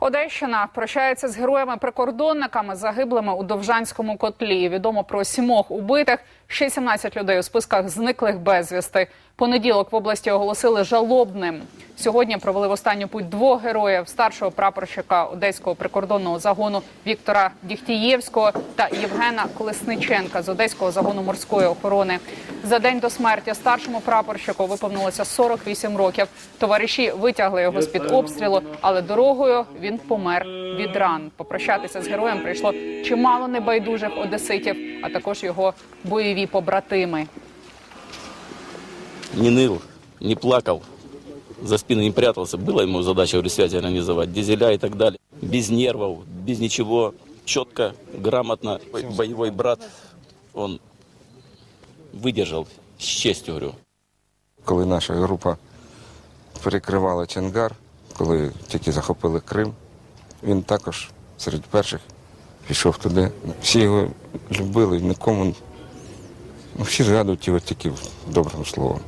Одещина прощається з героями-прикордонниками, загиблими у Довжанському котлі. Відомо про сімох убитих, ще 17 людей у списках зниклих безвісти. Понеділок в області оголосили жалобним. Сьогодні провели в останню путь двох героїв: старшого прапорщика одеського прикордонного загону Віктора Діхтієвського та Євгена Колесниченка з одеського загону морської охорони. За день до смерті старшому прапорщику виповнилося 48 років. Товариші витягли його з під обстрілу, але дорогою він помер від ран. Попрощатися з героєм прийшло чимало небайдужих одеситів, а також його бойові побратими. не ныл, не плакал, за спиной не прятался. Была ему задача говорю, связи организовать, дизеля и так далее. Без нервов, без ничего, четко, грамотно. Боевой брат, он выдержал с честью, говорю. коли наша група перекривала Чангар, коли тільки захопили Крим, він також серед перших пішов туди. Всі його любили, нікому ну, всі згадують його тільки добрим словом.